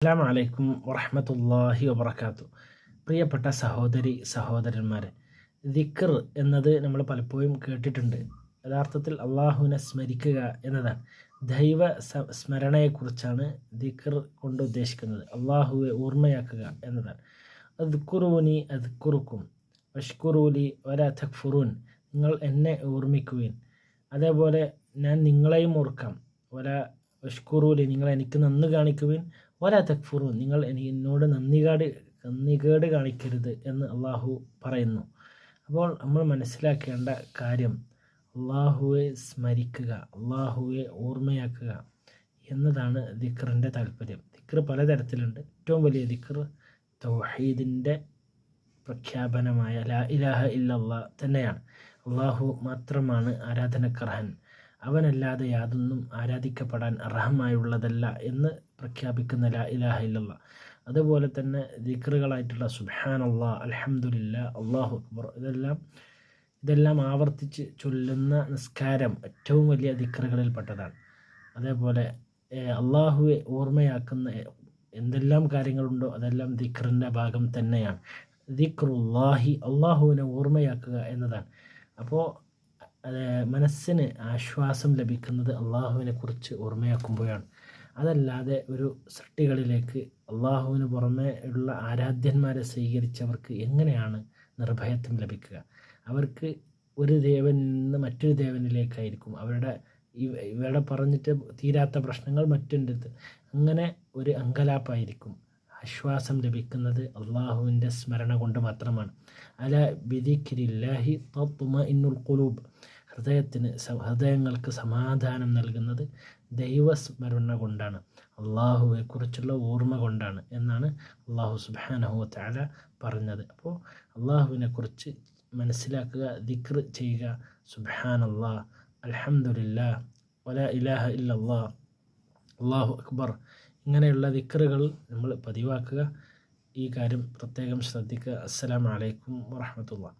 അസ്സാം വലൈക്കും വറഹമത്തല്ലാഹി വബർക്കാത്തു പ്രിയപ്പെട്ട സഹോദരി സഹോദരന്മാരെ ദിക്കർ എന്നത് നമ്മൾ പലപ്പോഴും കേട്ടിട്ടുണ്ട്. യഥാർത്ഥത്തിൽ അള്ളാഹുവിനെ സ്മരിക്കുക എന്നതാണ്. ദൈവ സ്മരണയെക്കുറിച്ചാണ് ദിക്കർ കൊണ്ട് ഉദ്ദേശിക്കുന്നത്. അള്ളാഹുവെ ഓർമ്മയാക്കുക എന്നതാണ്. അദ്ക്കുറൂനി അദ്ക്കുറുക്കും അഷ്കുറൂലി വല തക്ഫുറൂൻ നിങ്ങൾ എന്നെ ഓർമ്മിക്കുവിൻ. അതേപോലെ ഞാൻ നിങ്ങളെയും ഓർക്കാം. വല അഷ്കുറൂലി നിങ്ങൾ എനിക്ക് നന്ന് കാണിക്കുവിൻ. വല തക്ഫുറൂൻ നിങ്ങൾ എനിക്ക് എന്നോട് നന്ദികാട് നന്ദികേട് കാണിക്കരുത് എന്ന് അള്ളാഹു പറയുന്നു. അപ്പോൾ നമ്മൾ മനസ്സിലാക്കേണ്ട കാര്യം അള്ളാഹുവെ സ്മരിക്കുക അള്ളാഹുവെ ഓർമ്മയാക്കുക എന്നതാണ് ദിക്റിന്റെ താല്പര്യം. ദിക്ർ പലതരത്തിലുണ്ട്. ഏറ്റവും വലിയ ദിക്ർ തൗഹീദിന്റെ പ്രഖ്യാപനമായ ലാ ഇലാഹ ഇല്ലല്ലാ തന്നെയാണ്. അള്ളാഹു മാത്രമാണ് ആരാധനക്കർഹൻ. അവനല്ലാതെ യാതൊന്നും ആരാധിക്കപ്പെടാൻ അർഹമായുള്ളതല്ല എന്ന് പ്രഖ്യാപിക്കുന്ന ലാ ഇലാഹ ഇല്ലല്ല അതുപോലെ തന്നെ ദിക്റുകളായിട്ടുള്ള സുബാൻ അള്ളാഹ് അലഹമുല്ല അള്ളാഹു അക്ബർ ഇതെല്ലാം ഇതെല്ലാം ആവർത്തിച്ച് ചൊല്ലുന്ന നിസ്കാരം ഏറ്റവും വലിയ ദിക്റുകളിൽപ്പെട്ടതാണ്. അതേപോലെ അള്ളാഹുവെ ഓർമ്മയാക്കുന്ന എന്തെല്ലാം കാര്യങ്ങളുണ്ടോ അതെല്ലാം ദിക്റിന്റെ ഭാഗം തന്നെയാണ്. ദിക്റുല്ലാഹി അള്ളാഹുവിനെ ഓർമ്മയാക്കുക എന്നതാണ്. അപ്പോൾ മനസ്സിന് ആശ്വാസം ലഭിക്കുന്നത് അള്ളാഹുവിനെ കുറിച്ച് ഓർമ്മയാക്കുമ്പോഴാണ്. അതല്ലാതെ ഒരു സൃഷ്ടികളിലേക്ക് അള്ളാഹുവിന് പുറമെ ഉള്ള ആരാധ്യന്മാരെ സ്വീകരിച്ചവർക്ക് എങ്ങനെയാണ് നിർഭയത്വം ലഭിക്കുക? അവർക്ക് ഒരു ദേവനിൽ നിന്ന് മറ്റൊരു ദേവനിലേക്കായിരിക്കും. അവരുടെ ഇവരുടെ പറഞ്ഞിട്ട് തീരാത്ത പ്രശ്നങ്ങൾ മറ്റൊരിടത്ത്. അങ്ങനെ ഒരു അങ്കലാപ്പായിരിക്കും. ആശ്വാസം ലഭിക്കുന്നത് അള്ളാഹുവിന്റെ സ്മരണ കൊണ്ട് മാത്രമാണ്. അല ബിദിഖിരില്ലാഹി തത്തുമ ഇന്നുൽ കുലൂബ് ഹൃദയത്തിന് ഹൃദയങ്ങൾക്ക് സമാധാനം നൽകുന്നത് ദൈവസ്മരണ കൊണ്ടാണ്. അള്ളാഹുവെക്കുറിച്ചുള്ള ഓർമ്മ കൊണ്ടാണ് എന്നാണ് അള്ളാഹു സുബാനഹു താല പറഞ്ഞത്. അപ്പോൾ അള്ളാഹുവിനെക്കുറിച്ച് മനസ്സിലാക്കുക ദിക്ർ ചെയ്യുക. സുബാൻ അള്ളാഹ് അലഹമുല്ല വല ഇലാഹ ഇല്ലല്ലാ അള്ളാഹു അക്ബർ ഇങ്ങനെയുള്ള ദിക്കറുകൾ നമ്മൾ പതിവാക്കുക. ഈ കാര്യം പ്രത്യേകം ശ്രദ്ധിക്കുക. അസ്സലാമലൈക്കും വറഹമത്തുള്ള.